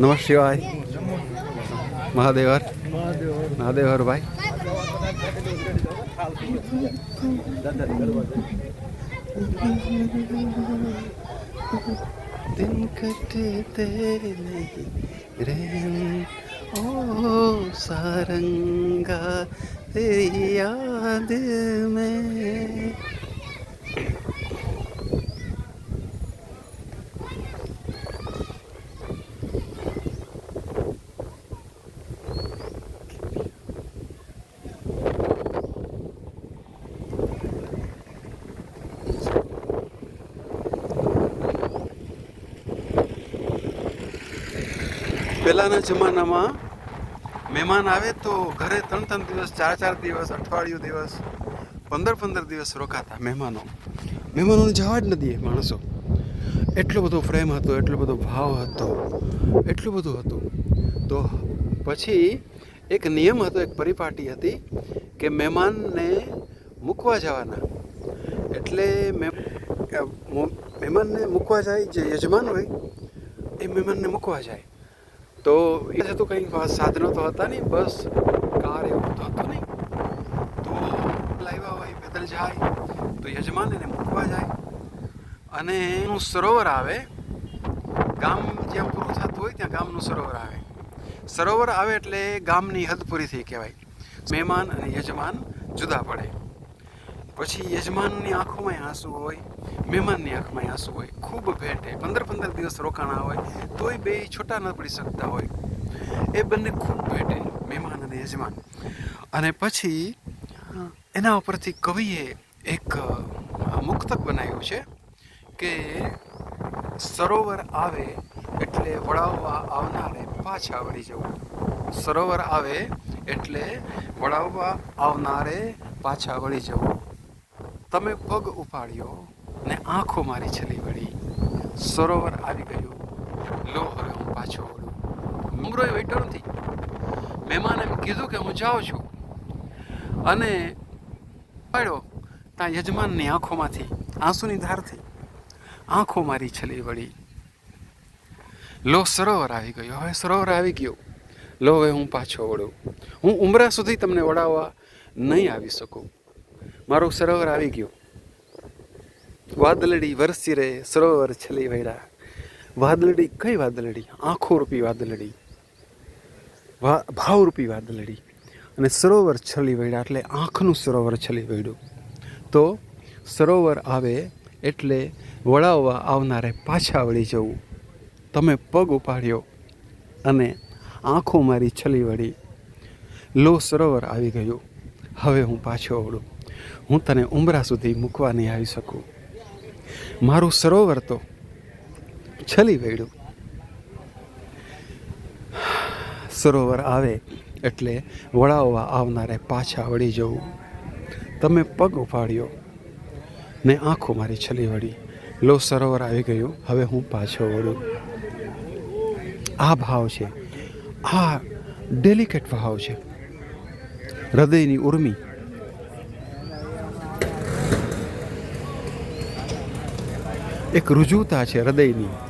નમઃ શિવાય. મહાદેવર. મહાદેવર ભાઈ. દિન કટતે નહીં રેમ ઓ સારંગા તેરી યાદ મેં પહેલાંના જમાનામાં મહેમાન આવે તો ઘરે ત્રણ ત્રણ દિવસ, ચાર ચાર દિવસ, અઠવાડિયું દિવસ, પંદર પંદર દિવસ રોકાતા મહેમાનો. મહેમાનોને જવા જ ન દે માણસો. એટલો બધો પ્રેમ હતો, એટલો બધો ભાવ હતો, એટલું બધું હતું. તો પછી એક નિયમ હતો, એક પરિપાટી હતી કે મહેમાનને મૂકવા જવાના. એટલે મહેમાનને મૂકવા જાય, જે યજમાન હોય, એ મહેમાનને મૂકવા જાય. તો એ હતું કંઈ સાધનો તો હતા નહીં, બસ, કાર એવું તો હતું નહીં. તો લાવ્યા હોય, પેદલ જાય, તો યજમાન એને મૂકવા જાય. અને એનું સરોવર આવે, ગામ જ્યાં પૂરું થતું હોય ત્યાં ગામનું સરોવર આવે. સરોવર આવે એટલે ગામની હદ પૂરી થઈ કહેવાય. મહેમાન અને યજમાન જુદા પડે. પછી યજમાનની આંખોમાં આંસુ હોય, મહેમાનની આંખમાં આંસુ હોય, ખૂબ ભેટે, પંદર પંદર દિવસ રોકાણા હોય, તોય બે છૂટા ન પડી શકતા હોય. એ બંને ખૂબ ભેટે, મહેમાન અને યજમાન. અને પછી એના ઉપરથી કવિએ એક મુક્તક બનાવ્યું છે કે સરોવર આવે એટલે વળાવવા આવનારે પાછા વળી જવું. સરોવર આવે એટલે વળાવવા આવનારે પાછા વળી જવું. તમે પગ ઉપાડ્યો ને આંખો મારી છલી વળી. સરોવર આવી ગયું. લો હવે હું પાછો વળું. મુંગરોએ વેઠો નથી મહેમાન એમ કીધું કે હું જાઉં છું. અને પાડ્યો. ત્યાં યજમાનની આંખોમાંથી, આંસુની ધારથી આંખો મારી છલી વળી. લો સરોવર આવી ગયો. હવે સરોવર આવી ગયો. લો હવે હું પાછો વળું. હું ઉમરા સુધી તમને વળાવવા નહીં આવી શકું. મારું સરોવર આવી ગયું. વાદળડી વરસી રે સરોવર છલી વૈરા. વાદળડી કઈ વાદળડી? આંખો રૂપી વાદળડી. ભાવરૂપી વાદળડી. અને સરોવર છલી વળ્યા એટલે આંખનું સરોવર છલી વળ્યું તો સરોવર આવે એટલે વળાવવા આવનારે પાછા વળી જવું. તમે પગ ઉપાડ્યો અને આંખો મારી છલી વળી. લો સરોવર આવી ગયું. હવે હું પાછો વળું. હું તને ઉમરા સુધી મૂકવા નહીં આવી શકું. મારું સરોવર તો છલી વળ્યું સરોવર આવે એટલે વળાવવા આવનારે પાછા વળી જવું. તમે પગ ઉપાડ્યો ને આંખો મારી છલી વળી. લો, સરોવર આવી ગયું. હવે હું પાછો વળું. આ ભાવ છે. આ ડેલિકેટ ભાવ છે. હૃદયની ઉર્મી એક રુજુતા છે હૃદયની.